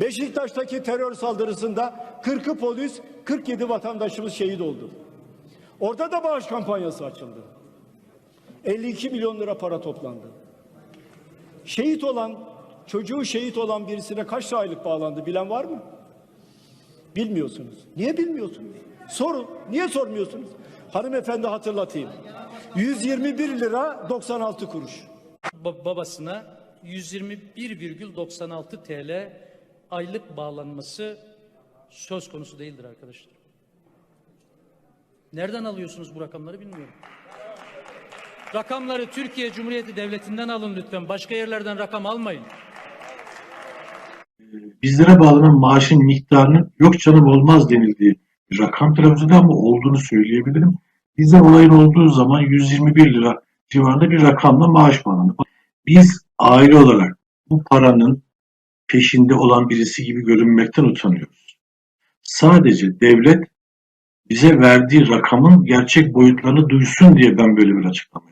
Beşiktaş'taki terör saldırısında 40'ı polis, 47 vatandaşımız şehit oldu. Orada da bağış kampanyası açıldı. 52 milyon lira para toplandı. Şehit olan, çocuğu şehit olan birisine kaç aylık bağlandı bilen var mı? Bilmiyorsunuz. Niye bilmiyorsunuz? Sorun. Niye sormuyorsunuz? Hanımefendi hatırlatayım. 121 lira 96 kuruş. Ba- babasına 121,96 TL aylık bağlanması söz konusu değildir arkadaşlar. Nereden alıyorsunuz bu rakamları bilmiyorum. Rakamları Türkiye Cumhuriyeti Devleti'nden alın lütfen. Başka yerlerden rakam almayın. bizlere bağlanan maaşın miktarının yok canım olmaz denildiği rakam trabzonda ama olduğunu söyleyebilirim. Bize olayın olduğu zaman 121 lira civarında bir rakamla maaş bağlandı. Biz aile olarak bu paranın peşinde olan birisi gibi görünmekten utanıyoruz. Sadece devlet bize verdiği rakamın gerçek boyutlarını duysun diye ben böyle bir açıklama